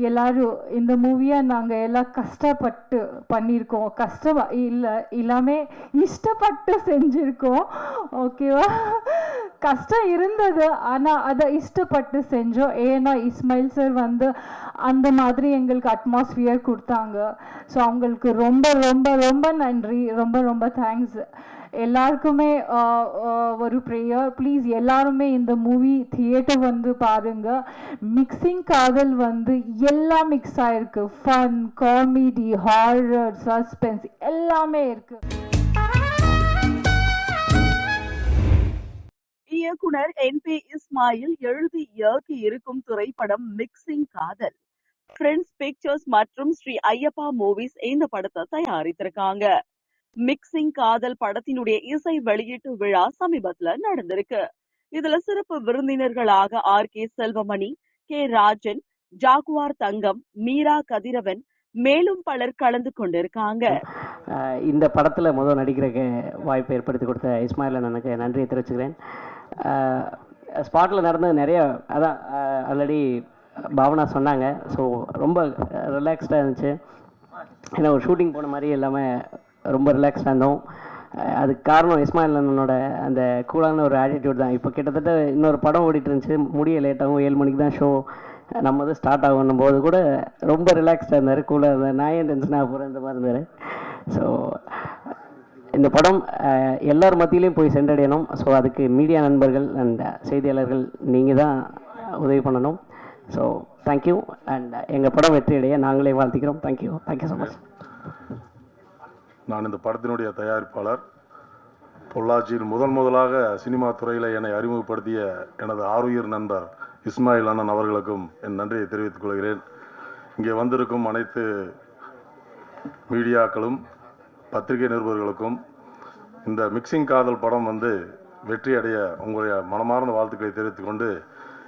எல்லாரும் இந்த மூவியை நாங்கள் எல்லாம் கஷ்டப்பட்டு பண்ணியிருக்கோம். கஷ்டம் இல்லை எல்லாமே இஷ்டப்பட்டு செஞ்சுருக்கோம். ஓகேவா கஷ்டம் இருந்தது. ஆனால் அதை இஷ்டப்பட்டு செஞ்சோம். ஏன்னா இஸ்மாயில் சார் வந்து அந்த மாதிரி எங்களுக்கு அட்மாஸ்பியர் கொடுத்தாங்க. ஸோ அவங்களுக்கு ரொம்ப ரொம்ப ரொம்ப நன்றி. ரொம்ப ரொம்ப தேங்க்ஸ் எல்லாருக்குமே ஒரு ப்ரேயர் ப்ளீஸ் எல்லாருமே இந்த மூவி தியேட்டர் வந்து பாருங்க. மிக்சிங் காதல் வந்து எல்லாம் மிக்ஸ் ஆயிருக்கு. ஃபன் காமெடி ஹாரர் சஸ்பென்ஸ் எல்லாமே இருக்குது இயக்குனர் என் பி இஸ்மாயில் எழுதி இயக்கி இருக்கும் திரைப்படம் மிக்சிங் காதல். ஃப்ரெண்ட்ஸ் பிக்சர்ஸ் மற்றும் ஸ்ரீ ஐயப்பா மூவிஸ் இந்த படத்தை தயாரித்திருக்காங்க. மிக்சிங் காதல் படத்தினுடைய இசை வெளியீட்டு விழா சமீபத்துல நடந்திருக்கு. இதுல சிறப்பு விருந்தினர்களாக R K Selvamani K Rajan Jaguar Thangam Meera Kathiravan மேலும் பலர் கலந்து கொண்டிருக்காங்க. இந்த படத்துல முதல் நடிக்கிற வாய்ப்பு ஏற்படுத்தி கொடுத்த இஸ்மாயில் அண்ணனுக்கு நன்றியை தெரிவிச்சுக்கிறேன். ஸ்பாட்டில் நடந்தது நிறைய அதான் ஆல்ரெடி பாவனா சொன்னாங்க. ஸோ ரொம்ப ரிலாக்ஸ்டாக இருந்துச்சு. ஏன்னா ஒரு ஷூட்டிங் போன மாதிரி எல்லாமே ரொம்ப ரிலாக்ஸ்டாக இருந்தோம். அதுக்கு காரணம் இஸ்மாயில் அண்ணனோட அந்த கூலான ஒரு ஆட்டிடியூட் தான். இப்போ கிட்டத்தட்ட இன்னொரு படம் ஓடிட்டு இருந்துச்சு. முடிய லேட்டாகும் ஏழு மணிக்கு தான் ஷோ நம்ம இது ஸ்டார்ட் ஆகணும் போது கூட ரொம்ப ரிலாக்ஸ்டாக இருந்தார். கூலாக இருந்தார். நான் ஏன் டென்ஷன் ஆக போகிறேன் இந்த மாதிரி இருந்தார். ஸோ இந்த படம் எல்லார் மத்தியிலையும் போய் சென்றடையணும். ஸோ அதுக்கு மீடியா நண்பர்கள் அண்ட் செய்தியாளர்கள் நீங்கள் தான் உதவி பண்ணணும். ஸோ தேங்க்யூ அண்ட் எங்கள் படம் வெற்றியடைய நாங்களே வாழ்த்திக்கிறோம். Thank you thank you so much நான் இந்த படத்தினுடைய தயாரிப்பாளர் பொள்ளாச்சியில் முதன் முதலாக சினிமா துறையில் என்னை அறிமுகப்படுத்திய எனது ஆருயிர் நண்பர் இஸ்மாயில் அண்ணன் அவர்களுக்கும் என் நன்றியை தெரிவித்துக் கொள்கிறேன். இங்கே வந்திருக்கும் அனைத்து மீடியாக்களும் பத்திரிகை நிருபர்களுக்கும் இந்த மிக்சிங் காதல் படம் வந்து வெற்றி அடைய உங்களுடைய மனமார்ந்த வாழ்த்துக்களை தெரிவித்துக் கொண்டு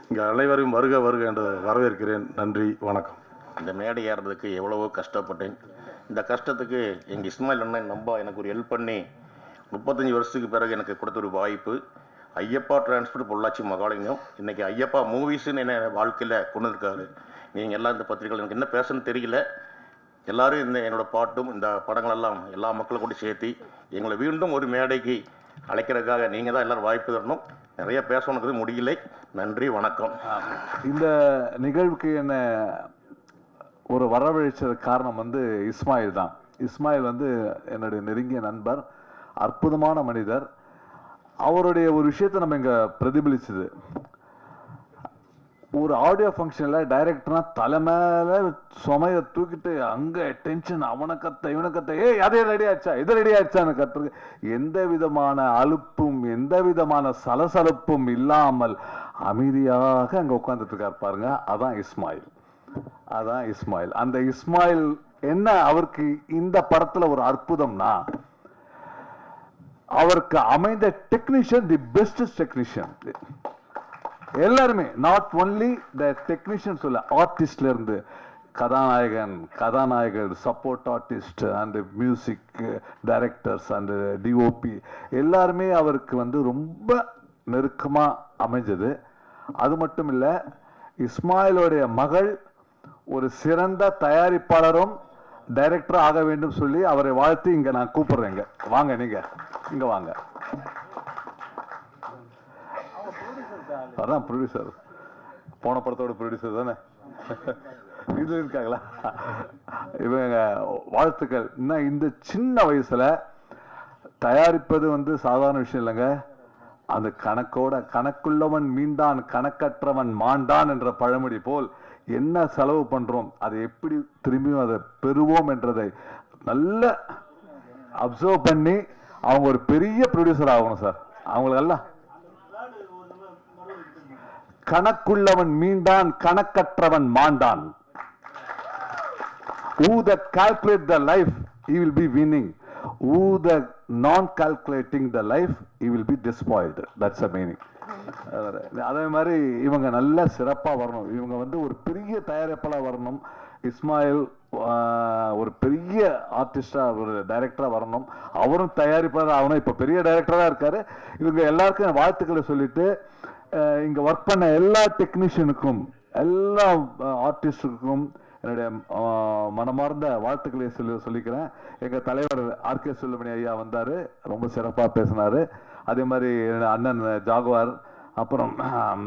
இங்கே அனைவரையும் வருக வருக என்று வரவேற்கிறேன். நன்றி வணக்கம். இந்த மேடை ஏறுறதுக்கு எவ்வளவோ கஷ்டப்பட்டேன். இந்த கஷ்டத்துக்கு எங்கள் இஸ்மாயில் அண்ணன் நம்ப எனக்கு ஒரு ஹெல்ப் பண்ணி முப்பத்தஞ்சு வருஷத்துக்கு பிறகு எனக்கு கொடுத்த ஒரு வாய்ப்பு. ஐயப்பா டிரான்ஸ்போர்ட் பொள்ளாச்சி மகாலிங்கம். இன்னைக்கு ஐயப்பா மூவிஸ்ன்னு என்ன வாழ்க்கையில் கொண்டு இருக்காரு நீங்கள் எல்லாம் இந்த பத்திரிகைகள் எனக்கு என்ன பேசணும்னு தெரியல. எல்லாரும் இந்த என்னோட பாட்டும் இந்த படங்களெல்லாம் எல்லா மக்களும் கூட சேர்த்து எங்களை மீண்டும் ஒரு மேடைக்கு அழைக்கிறதுக்காக நீங்கள் தான் எல்லோரும் வாய்ப்பு தரணும். நிறைய பேசணுங்கிறது முடியலை. நன்றி வணக்கம். இந்த நிகழ்வுக்கு என்ன ஒரு வரவழைச்சது காரணம் வந்து இஸ்மாயில் தான். இஸ்மாயில் வந்து என்னுடைய நெருங்கிய நண்பர் அற்புதமான மனிதர். அவருடைய ஒரு விஷயத்தை நம்ம இங்கே பிரதிபலிச்சது. ஒரு ஆடியோ ஃபங்க்ஷனில் டைரக்டர்னா தலை மேலே சுமையை தூக்கிட்டு அங்கே டென்ஷன் அவனை கத்த இவனை கத்த ஏய் அதே ரெடி ஆச்சா? இது ரெடி ஆச்சான்னு கத்துருக்கு எந்த விதமான அலுப்பும் எந்த விதமான சலசலப்பும் இல்லாமல் அமைதியாக அங்கே உட்காந்துட்டு இருக்கார் பாருங்க. அதான் இஸ்மாயில். அதான் இஸ்மாயில். அந்த இஸ்மாயில் என்ன அவருக்கு இந்த படத்தில் ஒரு அற்புதம்னா அவருக்கு அமைந்த டெக்னீஷியன் தி பெஸ்ட் டெக்னீஷியன் எல்லாருமே நாட் ஒன்லி த டெக்னீஷியன் சொல்ல ஆர்டிஸ்ட்ல இருந்து கதாநாயகன் கதாநாயகர் support artist and music directors and DOP எல்லாருமே அவருக்கு வந்து ரொம்ப நெருக்கமாக அமைஞ்சது. அது மட்டும் இல்லை இஸ்மாயிலுடைய மகள் ஒரு சிறந்த தயாரிப்பாளரும் டைரக்டரும் ஆக வேண்டும் சொல்லி அவரை வாழ்த்து இங்கே நான் கூப்பிடுறேங்க வாங்க நீங்கள் இங்கே வாங்க. அதான் ப்ரொடியூசர் போன படத்தோட ப்ரொடியூசர் தானே? இது இருக்காங்களா? இவங்க வாழ்த்துக்கள். இன்னும் இந்த சின்ன வயசில் தயாரிப்பது வந்து சாதாரண விஷயம் இல்லைங்க. அந்த கணக்கோட கணக்குள்ளவன் மீண்டான் கணக்கற்றவன் மாண்டான் என்ற பழமொழி போல் என்ன செலவு பண்ணுறோம் அதை எப்படி திரும்பியும் அதை பெறுவோம் என்றதை நல்ல அப்சர்வ் பண்ணி அவங்க ஒரு பெரிய ப்ரொடியூசர் ஆகணும் சார். அவங்களுக்கெல்லாம் கணக்குள்ளவன் மீண்டான் கணக்கற்றவன் மாண்டான். Who that calculate the life he will be winning. Who the non calculating the life he will be despoiled. That's the meaning அதே மாதிரி இவங்க நல்ல சிறப்பாக வரணும். இவங்க வந்து ஒரு பெரிய தயாரிப்பாளர் வரணும். இஸ்மாயில் ஒரு பெரிய ஆர்டிஸ்டா ஒரு டைரக்டராக வரணும். அவரும் தயாரிப்பாளர் ஆகணும். இப்போ பெரிய டைரக்டராக இருக்கார். இவங்க எல்லாருக்கும் வாழ்த்துக்களை சொல்லிட்டு அஹ், இங்க ஒர்க் பண்ண எல்லா டெக்னீஷியனுக்கும் எல்லா ஆர்டிஸ்டுக்கும் என்னுடைய மனமார்ந்த வாழ்த்துக்களை சொல்லி சொல்லிக்கிறேன். எங்கள் தலைவர் ஆர்கே சுல்லமணி ஐயா வந்தார் ரொம்ப சிறப்பாக பேசினார். அதே மாதிரி அண்ணன் ஜாகுவார் அப்புறம் ஆஹ்,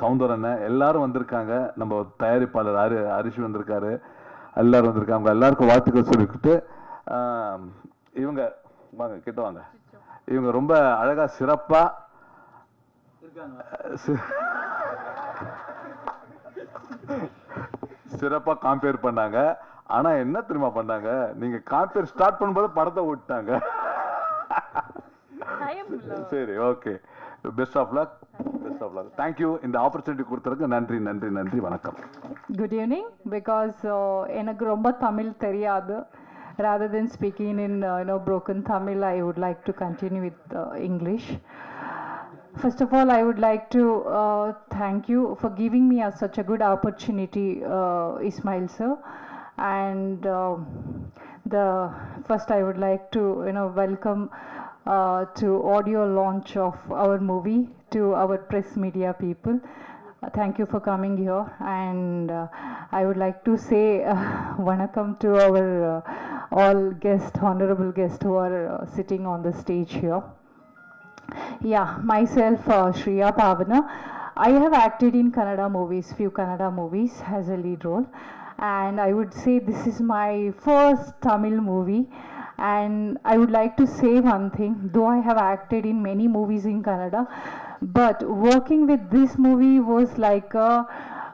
சவுந்தரன் எல்லாரும் வந்திருக்காங்க. நம்ம தயாரிப்பாளர் அரி அரிசி வந்திருக்காரு. எல்லாரும் வந்திருக்காங்க. எல்லாருக்கும் வாழ்த்துக்கள் சொல்லிக்கிட்டு இவங்க வாங்க கிட்ட வாங்க. இவங்க ரொம்ப அழகா சிறப்பா சி- சிறப்பா காம்பேர் பண்ணாங்க. ஆனா என்ன தெரியுமா பண்ணாங்க? நீங்க காம்பேர் ஸ்டார்ட் பண்ணும்போது படத்தை விட்டாங்க சரி okay best of luck best of luck thank you இந்த ஆப்பர்ச்சுனிட்டி கொடுத்ததுக்கு நன்றி நன்றி நன்றி. வணக்கம். குட் ஈவினிங் பிகாஸ் எனக்கு ரொம்ப தமிழ் தெரியாது. Rather than speaking in uh, you know broken Tamil, I would like to continue with uh, English. First of all, I would like to uh, thank you for giving me a, such a good opportunity, uh, Ismail sir. And um the first, I would like to you know welcome uh, to audio launch of our movie to our press media people. Uh, Thank you for coming here, and uh, I would like to say uh, vanakkam to our uh, all guests, honorable guests who are uh, sitting on the stage here. Yeah, myself, uh, Shriya Pavana. I have acted in Kannada movies, few Kannada movies as a lead role, and I would say this is my first Tamil movie. And I would like to say one thing, though I have acted in many movies in Kannada, but working with this movie was like a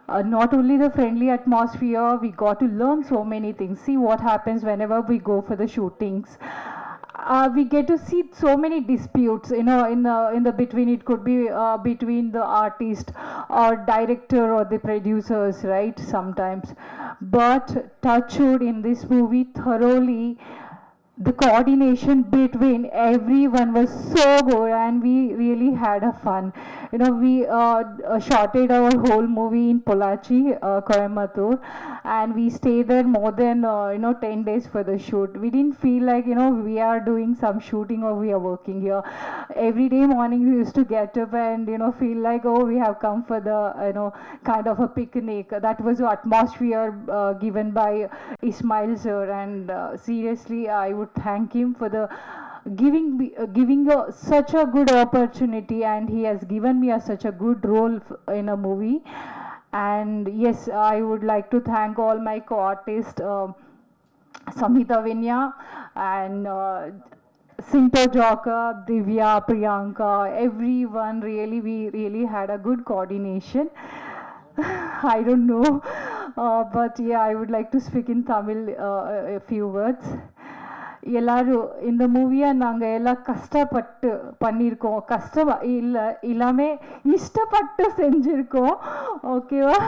uh, not only the friendly atmosphere, we got to learn so many things. See what happens whenever we go for the shootings. Uh, we get to see so many disputes, you know, in the in the between. It could be uh, between the artist or director or the producers, right? Sometimes, but Touchwood in this movie thoroughly the coordination between everyone was so good and we really had a fun. You know we uh, uh, shotted our whole movie in Polachi uh, Coimbatore and we stayed there more than uh, you know 10 days for the shoot. We didn't feel like you know we are doing some shooting or we are working here. Every day morning we used to get up and you know feel like oh we have come for the you know kind of a picnic. That was the atmosphere uh, given by Ismail sir and uh, seriously I would thank him for the giving uh, giving a, such a good opportunity and he has given me a, such a good role in a movie and yes I would like to thank all my co-artists um Samhita Vinya and uh, Joka, Divya, Priyanka, everyone really, we really had a good coordination. I don't know, uh, but yeah, I would like to speak in Tamil uh, a few words. எல்லாரும் இந்த மூவியை நாங்கள் எல்லாம் கஷ்டப்பட்டு பண்ணியிருக்கோம். கஷ்டம் இல்லை எல்லாமே இஷ்டப்பட்டு செஞ்சுருக்கோம். ஓகேவா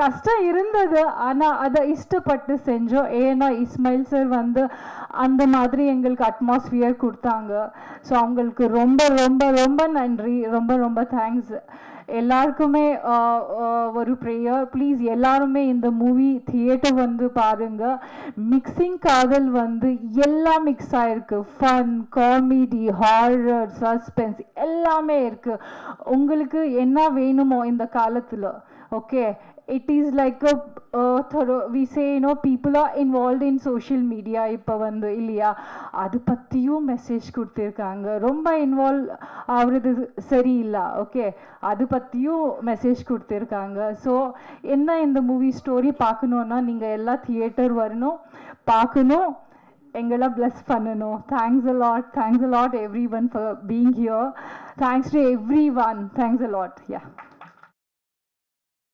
கஷ்டம் இருந்தது. ஆனால் அதை இஷ்டப்பட்டு செஞ்சோம். ஏன்னா இஸ்மாயில் சார் வந்து அந்த மாதிரி எங்களுக்கு அட்மாஸ்ஃபியர் கொடுத்தாங்க. ஸோ அவங்களுக்கு ரொம்ப ரொம்ப ரொம்ப நன்றி. ரொம்ப ரொம்ப தேங்க்ஸ் எல்லாருக்குமே ஒரு ப்ரேயர் ப்ளீஸ் எல்லாருமே இந்த மூவி தியேட்டர் வந்து பாருங்க. மிக்சிங் காதல் வந்து எல்லாம் மிக்ஸ் ஆயிருக்கு. ஃபன் காமெடி ஹாரர் சஸ்பென்ஸ் எல்லாமே இருக்கு. உங்களுக்கு என்ன வேணுமோ இந்த காலத்தில் okay it is like a uh, thorough we say you know people are involved in social media இப்போ வந்து இல்லையா? அது பற்றியும் மெசேஜ் கொடுத்துருக்காங்க. ரொம்ப இன்வால்வ் ஆகுறது சரியில்லை. ஓகே அது பற்றியும் மெசேஜ் கொடுத்துருக்காங்க. ஸோ என்ன இந்த மூவி ஸ்டோரி பார்க்கணுன்னா நீங்கள் எல்லாம் தியேட்டர் வரணும் பார்க்கணும் எங்களை bless பண்ணணும். Thanks a lot. Thanks a lot everyone for being here. Thanks to everyone. Thanks a lot. Yeah